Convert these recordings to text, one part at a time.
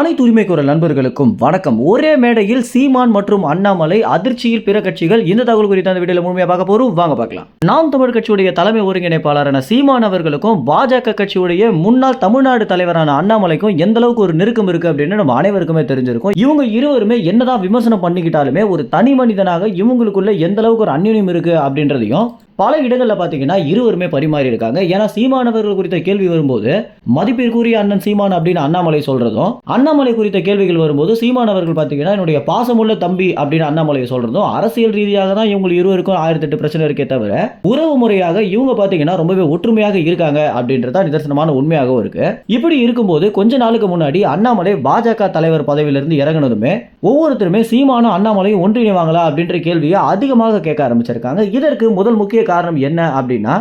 அனைத்து உரிமை குரல் நண்பர்களுக்கும் வணக்கம். ஒரே மேடையில் சீமான் மற்றும் அண்ணாமலை அதிர்ச்சியில் பிற கட்சிகள் இந்த தகவல் குறித்த அந்த வீடியோல முழுமையாக பார்க்க போறோம். வாங்க பார்க்கலாம். நாம் தமிழ் கட்சியுடைய தலைமை ஒருங்கிணைப்பாளரான சீமான் அவர்களுக்கும் பாஜக கட்சியுடைய முன்னாள் தமிழ்நாடு தலைவரான அண்ணாமலைக்கும் எந்த அளவுக்கு ஒரு நெருக்கம் இருக்கு அப்படின்னு நம்ம அனைவருக்குமே தெரிஞ்சிருக்கும். இவங்க இருவருமே என்னதான் விமர்சனம் பண்ணிக்கிட்டாலுமே ஒரு தனி மனிதனாக இவங்களுக்குள்ள எந்த அளவுக்கு ஒரு அந்யுனியம் இருக்கு அப்படின்றதையும் பல இடங்களில் பார்த்தீங்கன்னா இருவருமே பரிமாறி இருக்காங்க. ஏன்னா சீமானவர்கள் குறித்த கேள்வி வரும்போது மதிப்பிற்குரிய அண்ணன் சீமான் அப்படின்னு அண்ணாமலை சொல்றதும் அண்ணாமலை குறித்த கேள்விகள் வரும்போது சீமானவர்கள் பார்த்தீங்கன்னா என்னுடைய பாசமுள்ள தம்பி அப்படின்னு அண்ணாமலை சொல்றதும் அரசியல் ரீதியாக தான் இவங்க இருவருக்கும் ஆயிரத்தி எட்டு பிரச்சனை இருக்கே தவிர உறவு முறையாக இவங்க பார்த்தீங்கன்னா ரொம்பவே ஒற்றுமையாக இருக்காங்க அப்படின்றத நிதர்சனமான உண்மையாகவும் இருக்கு. இப்படி இருக்கும்போது கொஞ்ச நாளுக்கு முன்னாடி அண்ணாமலை பாஜக தலைவர் பதவியிலிருந்து இறங்கினதுமே ஒவ்வொருத்தருமே சீமானும் அண்ணாமலையும் ஒன்றிணைவாங்களா அப்படின்ற கேள்வியை அதிகமாக கேட்க ஆரம்பிச்சிருக்காங்க. இதற்கு முதல் முக்கிய காரணம் என்ன அப்படின்னா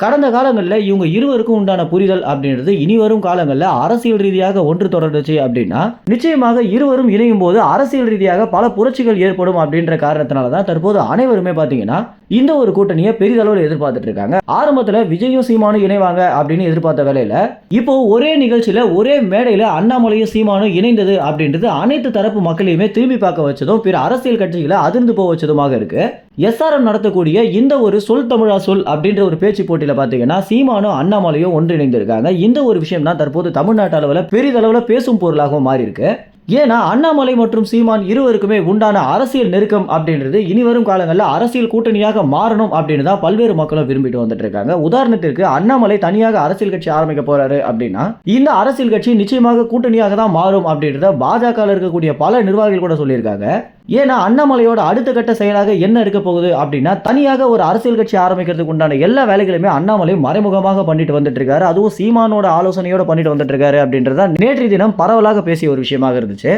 கடந்த காலங்களில் இவங்க இருவருக்கும் உண்டான புரிதல் அப்படின்றது இனி வரும் காலங்களில் அரசியல் ரீதியாக ஒன்று தொடர்ந்துச்சு அப்படின்னா நிச்சயமாக இருவரும் இணையும் போது அரசியல் ரீதியாக பல புரட்சிகள் ஏற்படும் அப்படின்ற காரணத்தினால தான் தற்போது அனைவருமே பார்த்தீங்கன்னா இந்த ஒரு கூட்டணியை பெரிதளவில் எதிர்பார்த்துட்டு இருக்காங்க. ஆரம்பத்தில் விஜயும் சீமானும் இணைவாங்க அப்படின்னு எதிர்பார்த்த வேலையில இப்போ ஒரே நிகழ்ச்சியில ஒரே மேடையில அண்ணாமலையும் சீமானும் இணைந்தது அப்படின்றது அனைத்து தரப்பு மக்களையுமே திரும்பி பார்க்க வச்சதும் பிற அரசியல் கட்சிகளை அதிர்ந்து போக வச்சதுமாக இருக்கு. எஸ்ஆர்எம் நடத்தக்கூடிய இந்த ஒரு சொல் தமிழா சொல் அப்படின்ற ஒரு பேச்சு போட்டியில் பார்த்தீங்கன்னா சீமானும் அண்ணாமலையும் ஒன்றிணைந்திருக்காங்க. இந்த ஒரு விஷயம் தான் தற்போது தமிழ்நாட்டு அளவில் பெரிதளவில் பேசும் பொருளாகவும் மாறி இருக்கு ஏன்னா அண்ணாமலை மற்றும் சீமான் இருவருக்குமே உண்டான அரசியல் நெருக்கம் அப்படின்றது இனி வரும் காலங்களில் அரசியல் கூட்டணியாக மாறணும் அப்படின்னு தான் பல்வேறு மக்களும் விரும்பிட்டு வந்துட்டு இருக்காங்க உதாரணத்திற்கு அண்ணாமலை தனியாக அரசியல் கட்சி ஆரம்பிக்க போறாரு அப்படின்னா இந்த அரசியல் கட்சி நிச்சயமாக கூட்டணியாக தான் மாறும் அப்படின்றத பாஜக இருக்கக்கூடிய பல நிர்வாகிகள் கூட சொல்லியிருக்காங்க. ஏன்னா அண்ணாமலையோட அடுத்த கட்ட செயலாக என்ன இருக்க போகுது அப்படின்னா தனியாக ஒரு அரசியல் கட்சி ஆரம்பிக்கிறதுக்கு உண்டான எல்லா வேலைகளுமே அண்ணாமலை மறைமுகமாக பண்ணிட்டு வந்துட்டு இருக்காரு. அதுவும் சீமானோட ஆலோசனையோட பண்ணிட்டு வந்துட்டு இருக்காரு அப்படின்றத நேற்றைய தினம் பரவலாக பேசிய ஒரு விஷயமாக இருந்துச்சு.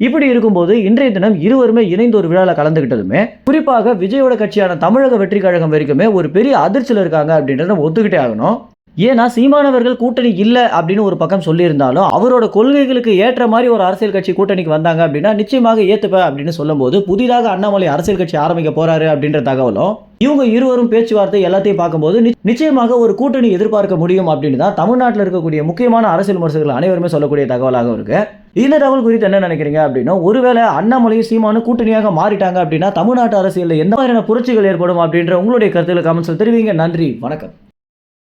இப்படி இருக்கும்போது இன்றைய தினம் இருவருமே இணைந்து ஒரு விழாவில் கலந்துக்கிட்டதுமே குறிப்பாக விஜயோட கட்சியான தமிழக வெற்றி கழகம் வரைக்குமே ஒரு பெரிய அதிர்ச்சியில் இருக்காங்க அப்படின்றத ஒத்துக்கிட்டே ஆகணும். ஏன்னா சீமானவர்கள் கூட்டணி இல்லை அப்படின்னு ஒரு பக்கம் சொல்லியிருந்தாலும் அவரோட கொள்கைகளுக்கு ஏற்ற மாதிரி ஒரு அரசியல் கட்சி கூட்டணிக்கு வந்தாங்க அப்படின்னா நிச்சயமாக ஏற்றுப்பேன் அப்படின்னு சொல்லும்போது புதிதாக அண்ணாமலை அரசியல் கட்சி ஆரம்பிக்க போறாரு அப்படின்ற தகவலும் இவங்க இருவரும் பேச்சுவார்த்தை எல்லாத்தையும் பார்க்கும்போது நிச்சயமாக ஒரு கூட்டணி எதிர்பார்க்க முடியும் அப்படின்னு தான் தமிழ்நாட்டில் இருக்கக்கூடிய முக்கியமான அரசியல் விமர்சகர்கள் அனைவருமே சொல்லக்கூடிய தகவலாக இருக்கு. இந்த தகவல் குறித்து என்ன நினைக்கிறீங்க அப்படின்னா ஒருவேளை அண்ணாமலையும் சீமானும் கூட்டணியாக மாறிட்டாங்க அப்படின்னா தமிழ்நாட்டு அரசியலில் எந்த மாதிரியான புரட்சிகள் ஏற்படும் அப்படின்ற உங்களுடைய கருத்துக்களை கமெண்ட்ஸில் தெரிவிங்க. நன்றி. வணக்கம்.